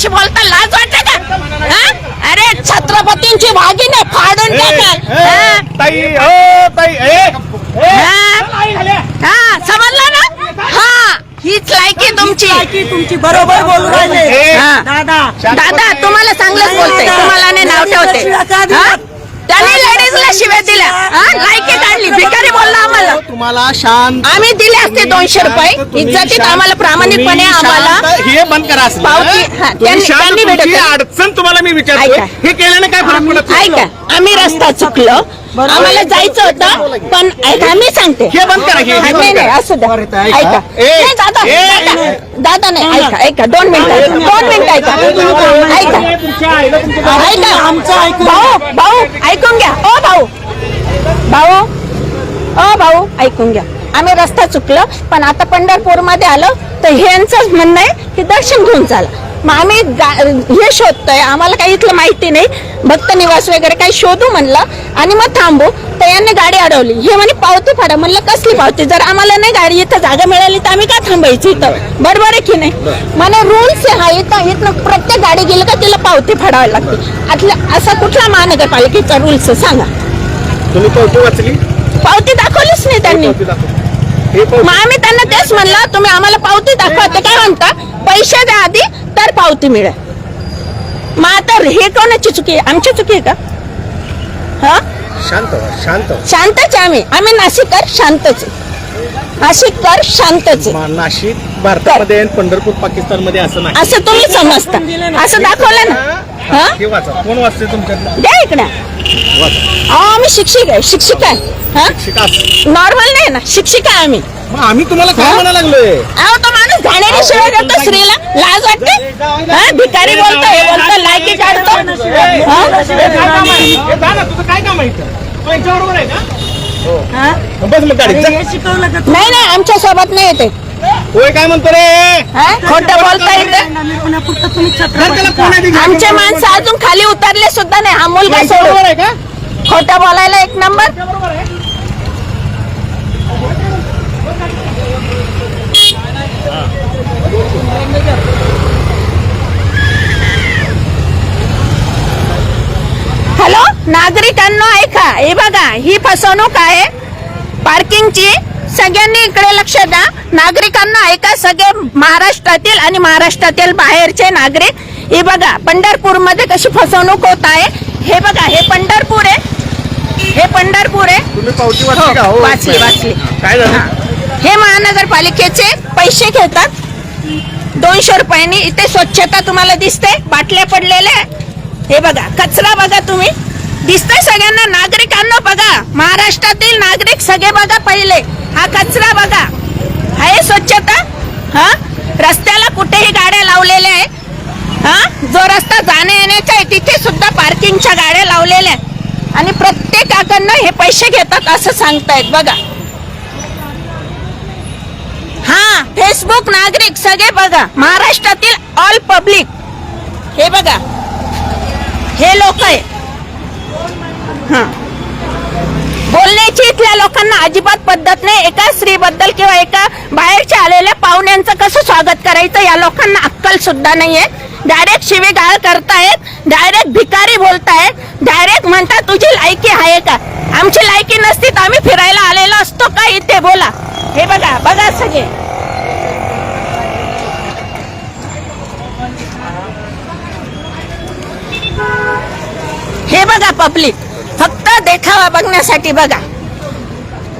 कशी बोलता लाज वाटते का? हा? अरे छत्रपतींची भागिने फाडून टाकाल. हा? ताई हो ताई ए हा? हा समजलं ना? हा हीच लायकी तुमची. की तुमची बरोबर बोलू राहिले. ए, हा. दादा दादा तुम्हाला चांगलंच बोलते. तुम्हाला नाही नाव ठेवते. हा? त्यांनी लेडीजला शिव्या दिल्या हा? लायकी काढली भिकारी बोलला आम्हाला तुम्हाला शांत आम्ही दिले असते दोनशे रुपये तुम्ही इज्जतीत शांत- आम्हाला प्रामाणिकपणे तुम्ही आम्हाला हे बंद करा असलं. पावती- हा, तुम्ही त्यांनी- शांत त्यांनी तुमची भेटत- अडचण तुम्हाला मी विचारतोय ऐका. हे केल्याने काय फरक पडत नाही? ऐका आम्ही रस्ता चुकलो आम्हाला जायचं होतं पण ऐका मी सांगते. हे बंद करा हे- हे हा, बंद नाही नाही करा. असू द्या. ऐका. ऐका ए, नाही, दादा ए, दादा, नाही ऐका ऐका दोन मिनिटं ऐका दोन मिनिटं ऐका. ऐका. ऐका. आमचं भाऊ भाऊ ऐकून घ्या. ओ भाऊ. भाऊ. ओ भाऊ ऐकून घ्या. आम्ही रस्ता चुकलो पण आता पंढरपूरमध्ये आलो तर ह्यांचंच म्हणणं आहे की दर्शन घेऊन चाला. मग आम्ही हे शोधतोय. आम्हाला काही इथलं माहिती नाही. भक्त निवास वगैरे काही शोधू म्हणलं. आणि मग थांबू. तर यांनी गाडी अडवली. हे म्हणे पावती फाडा. म्हणलं कसली पावती? जर आम्हाला नाही गाडी इथं जागा मिळाली तर आम्ही का थांबायची इथं? बरोबर आहे की नाही? मला रूल्स हा. इथं इथं प्रत्येक गाडी गेली का तिला पावती फाडावी लागते. आतल्या असा कुठला महानगरपालिकेचा रूल्स सांगा. तुम्ही पावती वाचली? पावती दाखवलीच नाही त्यांनी. मग आम्ही त्यांना तेच म्हणलं तुम्ही आम्हाला पावती दाखवा. ते काय म्हणता? पैसे द्या आधी तर पावती मिळेल. मग आता हे कोणाची चुकी आहे? आमची चुकी आहे का? हा? शांत व्हा, शांत व्हा. शांतच आहे आम्ही. आम्ही नाशिककर शांतच आहे. नाशिककर शांतच आहे. मा- नाशिक भारतामध्ये आणि पंढरपूर पाकिस्तानमध्ये असं नाही. असं तुम्ही समजता. असं दाखवलं ना. हा? हे? वाचा. कोण वाचते तुमच्यातलं? द्या इकडे. वाचा. अहो आम्ही शिक्षिका आहे. शिक्षिका आहे. हा. नॉर्मल नाही ना शिक्षिका आहे आम्ही. मग आम्ही तुम्हाला काय म्हणायला लागलोय? अहो तो माणूस घाणेरी शिवाय देतो स्त्रीला लाज वाटते? हा? भिकारी बोलतो हे बोलतो लायकी काढतो. हा? तुझं काय काम आहे इथं? यांच्याबरोबर आहे का? हा? बस मग. हे? नाही नाही आमच्यासोबत नाही येते. होय काय म्हणतो रे? हा? खोटं बोलता येते जर त्याला कोण आमचे माणसं अजून खाली उतरले सुद्धा नाही. हा मुलगा सोडून. आहे का? खोटं बोलायला एक नंबर बरोबर आहे हॅलो नागरिकांनो ऐका. हे बघा ही फसवणूक आहे. पार्किंगची. सगळ्यांनी इकडे लक्ष द्या. नागरिकांना ऐका सगळे महाराष्ट्रातील आणि महाराष्ट्रातील बाहेरचे नागरिक. हे बघा पंढरपूरमध्ये कशी फसवणूक होत आहे. हे बघा हे पंढरपूर आहे. हे पंढरपूर आहे. वाचली हो, हो. वाचली, वाचली. हे महानगरपालिकेचे पैसे घेतात. दोनशे रुपयांनी इथे स्वच्छता तुम्हाला दिसते बाटल्या पडलेल्या हे बघा कचरा बघा तुम्ही. दिसतंय सगळ्यांना नागरिकांना बघा. महाराष्ट्रातील नागरिक सगळे बघा पहिले. हा कचरा बघा. आहे स्वच्छता. हा? रस्त्याला कुठेही गाड्या लावलेल्या आहेत. हा? जो रस्ता जाण्या येण्याचा आहे तिथे सुद्धा पार्किंगच्या गाड्या लावलेल्या आहेत. आणि प्रत्येकाकडनं हे पैसे घेतात असं सांगतायत बघा हा फेसबुक नागरिक सगळे बघा. महाराष्ट्रातील ऑल पब्लिक हे बघा. हे लोक आहे हा. बोलण्याची इथल्या लोकांना अजिबात पद्धत नाही. एका स्त्रीबद्दल किंवा एका बाहेरच्या आलेल्या पाहुण्यांचं कसं स्वागत करायचं या लोकांना अक्कल सुद्धा नाहीये डायरेक्ट शिवेगाळ करतायत. डायरेक्ट भिकारी बोलतायत. डायरेक्ट म्हणतात तुझी लायकी आहे का? आमची लायकी नसती तर आम्ही फिरायला आलेलो असतो का? इथे बोला. हे बघा बघा सगळे. हे बघा पब्लिक फक्त देखावा बघण्यासाठी बघा.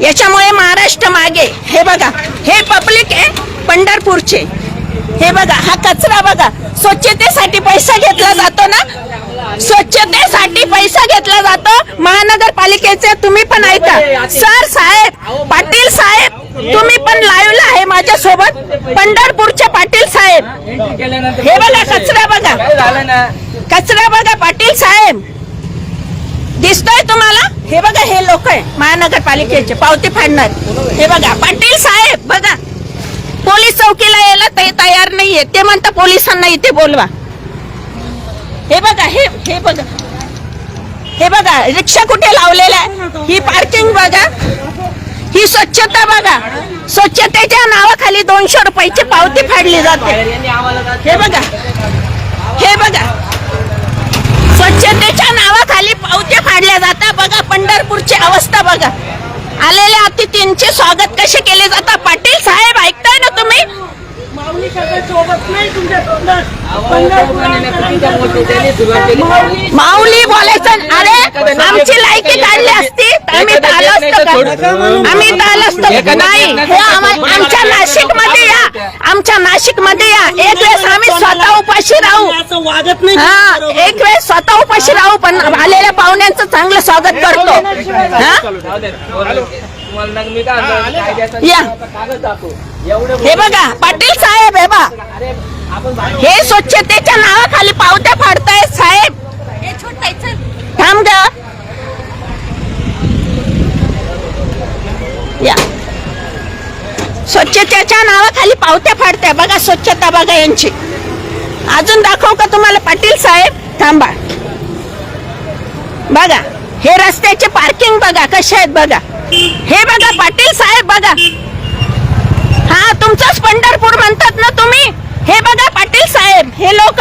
याच्यामुळे महाराष्ट्र मागे. हे बघा हे पब्लिक आहे पंढरपूरचे. हे बघा हा कचरा बघा. स्वच्छतेसाठी पैसा घेतला जातो ना? स्वच्छतेसाठी पैसा घेतला जातो. महानगरपालिकेचे तुम्ही पण ऐका. सर साहेब पाटील साहेब तुम्ही पण लाईव्हला आहे माझ्या सोबत पंढरपूरचे पाटील साहेब. हे बघा कचरा बघा. कचरा बघा पाटील साहेब. दिसतोय तुम्हाला? हे बघा हे लोक आहे. महानगरपालिकेचे पावती फाडणार. हे बघा पाटील साहेब बघा. पोलीस चौकीला यायला ते तयार नाहीये. ते म्हणता पोलिसांना इथे बोलवा. हे बघा हे हे बघा. हे बघा रिक्षा कुठे लावलेल्या आहे? ही पार्किंग बघा. ही स्वच्छता बघा. स्वच्छतेच्या नावाखाली दोनशे रुपयाची पावती फाडली जाते. हे बघा. हे बघा. जनतेच्या नावाखाली पावत्या फाडल्या जातात. बघा पंढरपूरची अवस्था बघा. आलेल्या अतिथींचे स्वागत कसे केले जाता पाटील साहेब ऐकताय ना तुम्ही? माऊली बोलायचं अरे आमची लायकी काढली असती आम्ही आम्ही नाही आमच्या नाशिकमध्ये या. आमच्या नाशिकमध्ये या. एक वेळेस उपाशी राहू. असं वागत नाही. हा बरोबर. एक वेळेस स्वतः उपाशी राहू पण आलेल्या पाहुण्यांचं चांगलं स्वागत करतो. हा? या. हे बघा पाटील साहेब हे बा हे स्वच्छतेच्या नावाखाली पावत्या फाडताय साहेब. थांब ग. या. स्वच्छतेच्या नावाखाली पावत्या फाडताय. बघा स्वच्छता बघा यांची. अजून दाखव का तुम्हाला पाटील साहेब? थांबा. बघा हे रस्त्याचे पार्किंग बघा कसे आहेत बघा. हे बघा पाटील साहेब बघा. हा तुमचंच पंढरपूर म्हणतात ना तुम्ही? हे बघा पाटील साहेब हे लोक.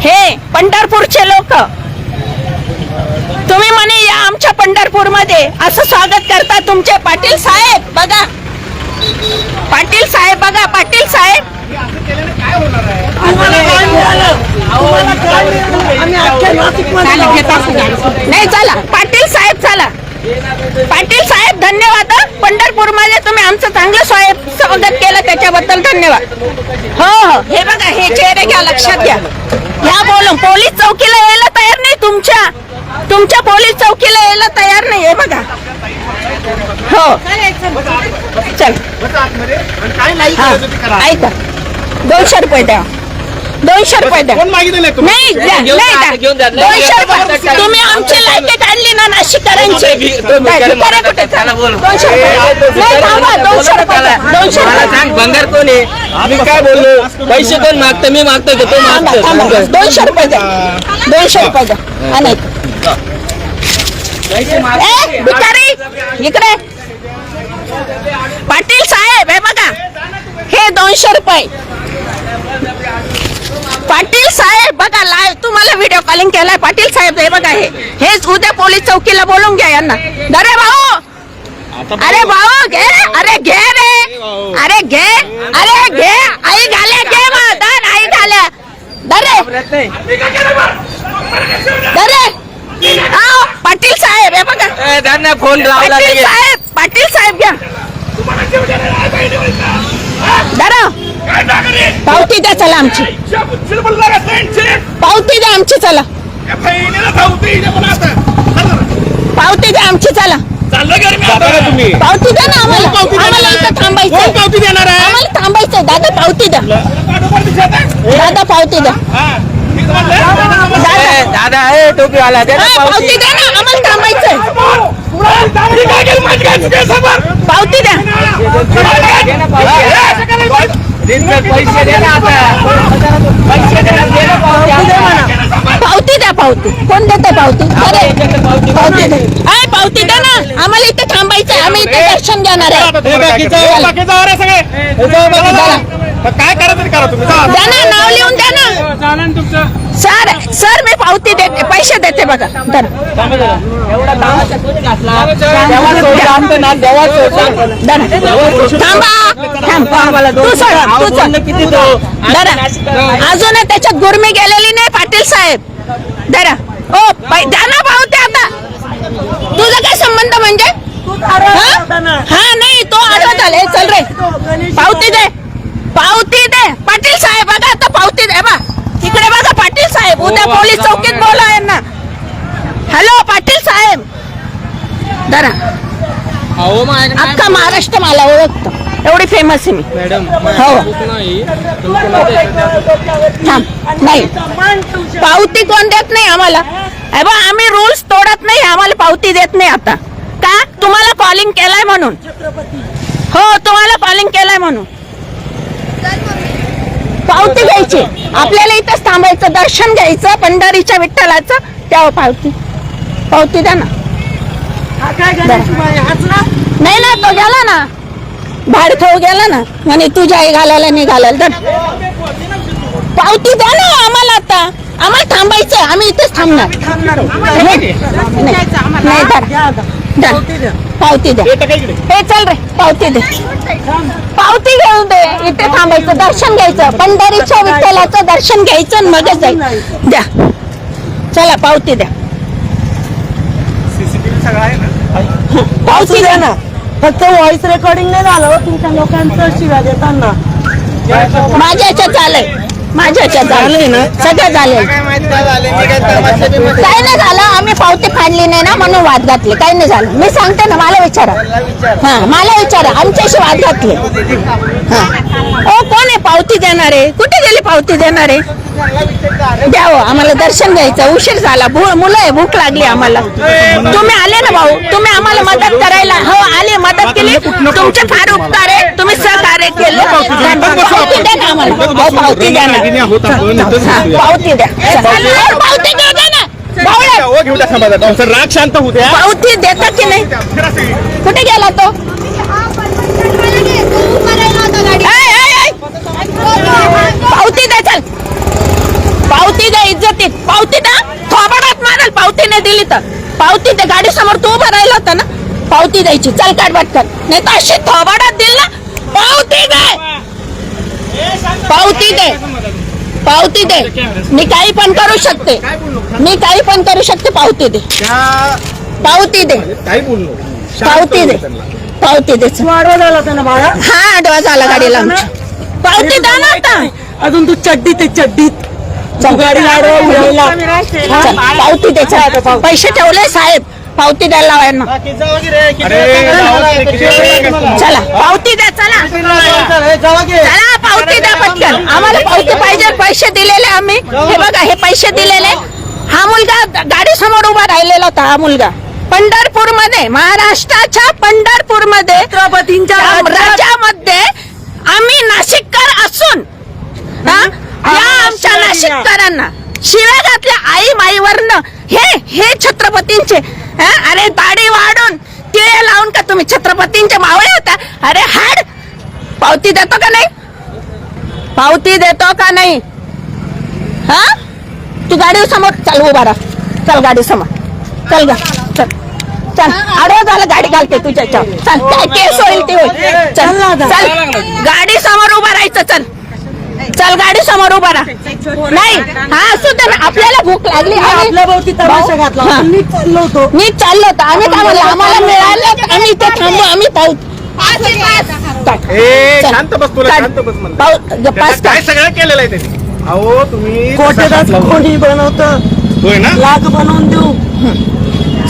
हे पंढरपूरचे लोक. तुम्ही म्हणे या आमच्या पंढरपूरमध्ये असं स्वागत करता तुमचे पाटील साहेब बघा. पाटील साहेब बघा पाटील साहेब. नाही चला. पाटील साहेब चला. पाटील साहेब धन्यवाद पंढरपूरमध्ये तुम्ही आमचं चांगलं स्वागत स्वागत केलं त्याच्याबद्दल धन्यवाद. हो हो. हे बघा हे चेहरे घ्या लक्षात घ्या. ह्या बोलून पोलीस चौकीला यायला तयार नाही तुमच्या. तुमच्या पोलीस चौकीला यायला तयार नाही हे बघा. हो. चल. ऐका. दोनशे रुपये द्या. दोनशे रुपये द्या. कोण मागितले तुम्ही नाही द्या, घेऊन नाही जा, द्या. घेऊन जा. दोनशे रुपये तुम्ही आमची लायकी काढली ना नाशिककरांची. काय, भिकारी कुठे? त्याला बोल. दोनशे रुपये नाही थांबा दोनशे रुपये द्या. दोनशे मला रुपये सांग भंगार कोण आहे? मी काय बोललो? पैसे कोण मागतो? मी मागतो का? तो थांबा, थांबा. मागतो दोनशे रुपये द्या. दोनशे रुपये द्या. हा, नाही ए भिकारी इकडे. पाटील साहेब हे बघा. हे दोनशे रुपये. पाटील साहेब बघा लाईव्ह तुम्हाला व्हिडिओ कॉलिंग केलाय. पाटील साहेब हे बघा हे हेच उद्या पोलीस चौकीला बोलून घ्या यांना. अरे भाऊ! अरे भाऊ घे अरे घे रे. अरे घे अरे घे. आई घाल्या घे धर आई घाल्या. दरे दरे पाटील साहेब हे बघा. फोन पाटील. साहेब पाटील साहेब घ्या. दरा. पावती द्या चला आमची. पावती द्या आमची चला. पावती द्या आमची चला. तुम्ही? पावती द्या ना आम्हाला. आम्हाला? इथं थांबायचं पावती देणार आहे? आम्हाला थांबायचंय. दादा पावती द्या. दादा पावती द्या. दादा. ए, दादा टोपीवाला हा, पावती. पावती द्या ना. आम्हाला थांबायचंय. पावती द्या पावती. द्या पावती? कोण देते पावती अरे पावती अय, पावती द्या ना. आम्हाला इथे थांबायचंय आम्ही इथे दर्शन घेणार आहे. हे हे मग काय करा तुम्ही. जा. द्या ना नाव लिहून द्या ना. सर सर मी पावती देते पैसे देते बघा. धर. थांबा तू तू धरा अजून त्याच्यात गुरमी गेलेली नाही पाटील साहेब. धरा ओ बाई, द्या ना पावती आता. तुझा काय संबंध म्हणजे? हा? हा नाही तो आडवत आले. चल रे. पावती दे. पावती दे. पाटील साहेब बघा आता पावती दे. बा तिकडे बघा पाटील साहेब. उद्या पोलीस चौकीत बोला यांना. हॅलो पाटील साहेब. धरा. अहो माझ्या अख्खा महाराष्ट्र मला ओळखतो. एवढी फेमस आहे मी. मॅडम हो. नाही. थांब. नाही. पावती कोण देत नाही आम्हाला? अरे बा आम्ही रूल्स तोडत नाही आम्हाला पावती देत नाही आता. का? तुम्हाला कॉलिंग केलाय म्हणून. हो तुम्हाला कॉलिंग केलाय म्हणून. पावती घ्यायची. आपल्याला इथंच थांबायचं दर्शन घ्यायचं पंढरीच्या विठ्ठलाचं. तेव्हा पावती. पावती द्या ना? नाही ना तो गेला ना. भाडखाऊ गेला ना. म्हणे तुझ्या आई घालायला निघालाल. तर पावती द्या ना आम्हाला आता. आम्हाला थांबायचं आम्ही इथेच थांबणार. नाही. नाही. पावती द्या. हे चल रे पावती दे. पावती घेऊन दे. इथे थांबायचं दर्शन घ्यायचं. पंढरीच्या विठ्ठलाचं दर्शन घ्यायचं आणि मगच जायचं द्या. चला पावती द्या. सीसीटीव्ही सगळं आहे ना? पावती द्या ना. फक्त व्हॉइस रेकॉर्डिंग नाही झालं हो तुमच्या लोकांचं शिव्या देताना. माझ्या ह्याच्यात झालंय माझ्या ह्याच्यात झालंय ना? सगळं झालंय. काय नाही झालं. आम्ही पावती फाडली नाही ना म्हणून वाद घातले. काही नाही झालं. मी सांगते ना मला विचारा. हा मला विचारा. आमच्याशी वाद घातले. हा. ओ कोण आहे पावती देणारे? कुठे गेली पावती देणारे? द्यावं आम्हाला दर्शन घ्यायचं. उशीर झाला. भू- मुलं आहे भूक लागली आम्हाला. तुम्ही आले ना भाऊ? तुम्ही आम्हाला मदत करायला हो आले मदत केली. तुमचे फार उपकार आहे तुम्ही सहकार्य केलं. पावती द्या ना आम्हाला. हो, पावती द्या ना. हा. पावती द्या पावती द्या. हो, राग शांत द्या. पावती देता की नाही? कुठे गेला तो. पावती द्या चल. पावती द्या इज्जतीत पावती द्या थोबाडात माराल पावती नाही दिली तर. पावती द्या गाडी समोर तू उभा राहिला होता ना? पावती द्यायची चल काढ पटकन. नाही तर अशी थोबाडात दिल ना पावती दे! पावती दे! पावती दे! मी काही पण करू शकते. मी काही पण करू शकते पावती दे. पावती दे. पावती दे. पावती दे झाला होता ना बाळा? हा आडवा झाला गाडीला पावती द्या ना. आता अजून तू चड्डीत आहे चड्डीत. पावती चल. पैसे ठेवले साहेब. पावती द्यायला लावा यांना. चला. पावती द्या चला. चला पावती द्या पटकन. आम्हाला पावती पाहिजे पैसे दिलेले आम्ही. हे बघा हे पैसे दिलेले. हा मुलगा गाडी समोर उभा राहिलेला होता हा मुलगा. पंढरपूरमध्ये महाराष्ट्राच्या पंढरपूरमध्ये छत्रपतींच्या राज्यामध्ये आम्ही नाशिककर असून हा, या आमच्या नाशिककरांना शिव्या घातल्या आई माईवरनं हे हे छत्रपतींचे हा, अरे दाढी वाढून तिळे लावून का तुम्ही छत्रपतींचे मावळे होता? अरे हाड पावती देतो का नाही? पावती देतो का नाही? हा? तू गाडी समोर चल उभा राहा. चल गाडी समोर. चल गा चल. चल. आडवा झालं गाडी घालते तुझ्या. चल काय केस होईल ते होईल. चल. चल. गाडी समोर उभा राहायचं चल. चल गाडी समोर उभा राहा. नाही हा असू दे ना आपल्याला भूक लागली. आम्ही- आपल्या भोवती तमाशा घातला हा. आपण नीट चाललो होतो. नीट चाललो होतो. आम्ही काय म्हणलं आम्हाला मिळालं आम्ही इथे थांबू आम्ही पाहू. काढ. ए चल. शांत बस तुला काढ. शांत बस म्हणलं. पाहू त्याला पास काय काढ. सगळं केलेलं आहे त्यांनी? अहो तुम्ही कोटेदाच कोणी बनवत. होय ना? लाग बनवून देऊ.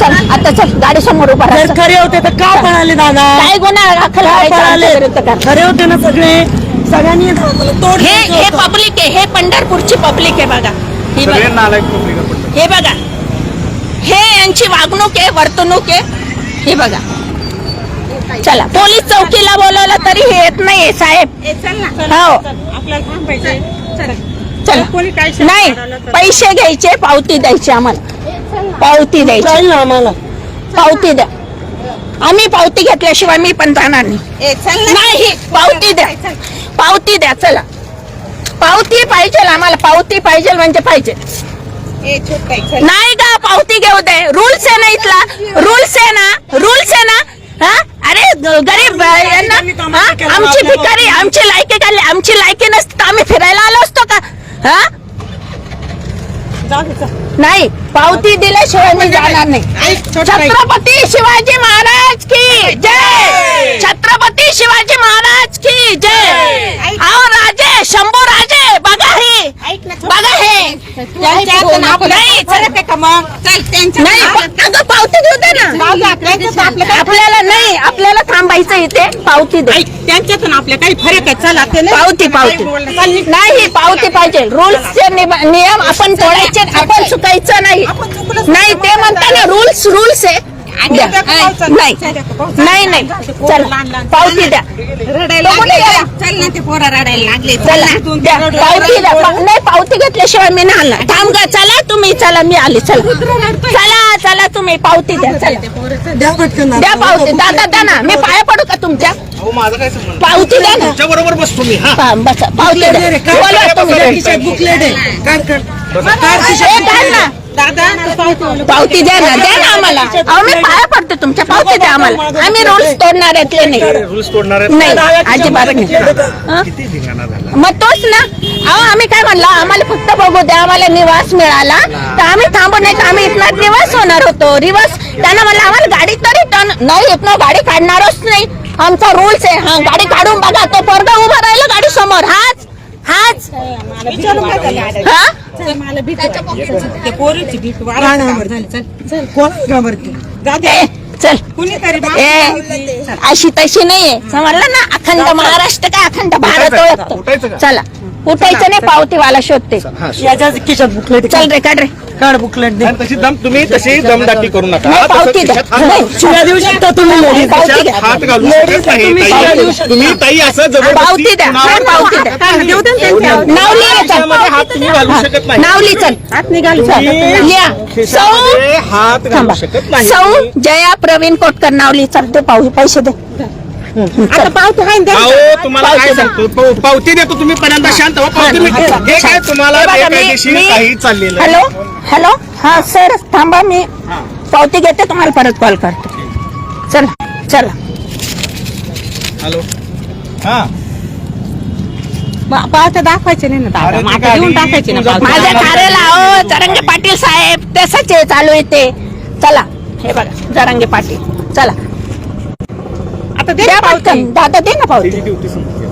चल आता चल गाडी समोर उभा राहा. खरे होते तर का पळाले दादा? काय गुन्हा दाखल करायचा पळाले. खरे होते ना सगळे. सगळ्यांनी तोड हे हे. पब्लिक आहे हे पंढरपूरची पब्लिक आहे बघा. ही बघा. नालायक public आपण. हे बघा. हे यांची वागणूक आहे वर्तणूक आहे. हे बघा. चला पोलीस चौकीला बोलवलं तरी हे येत नाहीये साहेब. हो. चला नाही पैसे घ्यायचे पावती द्यायची आम्हाला. पावती द्यायची. चालेल ना आम्हाला. पावती द्या. आम्ही पावती घेतल्याशिवाय मी पण जाणार नाही. नाही पावती द्या. पावती द्या चला. पावती पाहिजे आम्हाला पावती पाहिजे म्हणजे पाहिजे. नाही का पावती घेऊ दे. रूल्स आहे ना इथला. रूल्स आहे ना. रूल्स आहे ना. हा? अरे गरीब? आमची भिकारी आमची लायकी काढली. आमची लायकी नसती तर आम्ही फिरायला आलो असतो का? हा? नाही पावती दिल्याशिवाय मी जाणार नाही. छत्रपती शिवाजी महाराज की जय! छत्रपती शिवाजी महाराज की जय. आओ राजे शंभू राजे बघा हे बघा हे नाही नाही. अगं पावती देऊ दे ना. आपल्याला नाही आपल्याला थांबायचं इथे. पावती दे. त्यांच्यातून आपल्या काही फरक आहे. चला ते नाही. पावती पावती. नाही पावती पाहिजे. रूल्सचे नियम आपण तोडायचे आपण चुकायचं नाही. नाही ते म्हणताना रूल्स रूल्स आहे. द्या. नाही. नाही नाही. चला. पावती द्या. रडायला लागले. गेला? चल ना ते पोरं रडायला लागले. चला द्या. पावती द्या. नाही पावती घेतल्याशिवाय मी नाही आणणार थांब गा चला तुम्ही चला मी आले. चला. चला चला तुम्ही पावती द्या. चला. द्या पटकन द्या पावती. दादा द्या ना. मी पाया पडू का तुमच्या? अहो माझं काय संबंध? पावती द्या ना. बरोबर बस तुम्ही हा. बसा. पावती द्या. बोलवा तुम्ही. बुकलेट आहे. ना. पावती पावती द्या ना द्या ना आम्हाला. अहो मी पाया पडते तुमच्या. पावती द्या आम्हाला. आम्ही रूल्स तोडणाऱ्यातले नाही? रूल्स तोडणार आहेत. नाही अजिबात नाही. हं? किती धिंगाणा झाला? मग तोच ना. अहो आम्ही काय म्हणलं आम्हाला फक्त बघू द्या आम्हाला निवास मिळाला. तर आम्ही थांबू नाही तर आम्ही इथला निवास होणार होतो. रिवास त्यांना म्हणलं आम्हाला गाडी तरी टर्न नाही इथनं गाडी काढणारच नाही. आमचा रूल्स आहे. हा गाडी काढून बघा तो पोरगा उभा राहिला गाडी समोर. हाच हाच हा? मला भीती वाटते. ते पोरीची भीती वाढ झाली चल चल. कोण घाबरते ए, चल. कुणीतरी ए अशी तशी नाहीये. समजलं ना? अखंड महाराष्ट्र काय अखंड भारत ओळखतो. का? चला. उठायचं नाही पावतीवाला शोधते. याच्या खिशात बुकलेट चल रे काढ रे. काढ बुकलेट दे आणि तशी दम तुम्ही तशी दमदाटी करू नका. नाही, तसं पावती द्या. खिशात हात नाही, घालू- शिव्या देऊ शकता तुम्ही लेडीज पावती द्या. खिशात हात घालू शकत नाही तुम्ही ताई. पावती देऊ शकता. तुम्ही ताई असं जबरदस्ती पावती द्या. कुणावर नाही, पावती द्या. देऊ दे ना त्यांच्यावर. नाव लिहा चल. खिशामध्ये हात तुम्ही घालू शकत नाही. नाव लिह चल. आत निघाली. तुम्ही लिहा सौ. खिशामध्ये हात घालू थांबा. शकत नाही. सौ जया प्रवीण कोटकर नाव लिह चल ते पाव पैसे दे. आता पावती आहे ना अहो त्यांच्याकडे. तुम्हाला काय सांगतो? पाव- पावती देतो तुम्ही पर्यंत शांत व्हा. पावती मी हे काय तुम्हाला बघा, मी- बेकायदेशीर मी- काही चाललेलं आहे. हॅलो? हॅलो? हा सर थांबा मी पावती घेते तुम्हाला परत कॉल करतो. चला चला. हॅलो? हा. मग पावत्या दाखवायचे नाही ना अरे दादा ती मग आता देऊन गाडी टाकायची ना तुझा- पावत्या. माझ्या कार्याला अहो जरंगे पाटील साहेब तसंच आहे चालू आहे ते. चला हे बघा जरंगे पाटील. चला. आता दे द्या ना पावती. पटकन. दादा दे ना पावती. त्याची ड्युटी संपली.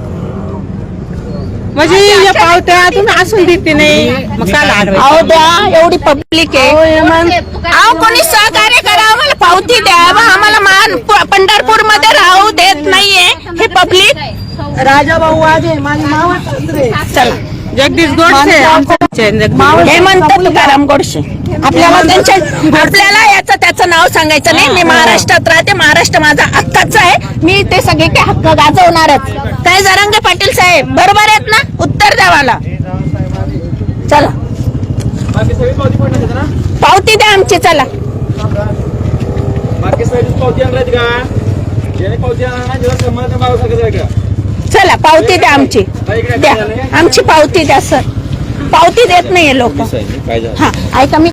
म्हणजे या पावत्या तुम्ही असून देते नाही. मग काय अहो द्या एवढी पब्लिक आहे. अहो कोणी सहकार्य करा आम्हाला पावती द्या. बा, आम्हाला मान पंढरपूरमध्ये राहू देत नाहीये. हे पब्लिक राजा भाऊ आजे माझे मावळ सासरे चला. जगदीश गोडसे. हे म्हणतात तुकाराम गोडसे. आपल्याला त्यांच्या आपल्याला याचं त्याचं नाव सांगायचं नाही. मी महाराष्ट्रात राहते. महाराष्ट्र माझा हक्काचा आहे. मी ते सगळे काही हक्क गाजवणारच. काय जरांगे पाटील साहेब? बरोबर आहेत ना? उत्तर द्या मला. चला. पावती द्या आमची चला. बाकी सगळी पावती आणणार आहेत का पावती आणणार नाही नाही चला पावती द्या आमची. द्या. आमची पावती द्या सर. पावती देत नाहीये लोक. हा ऐका मी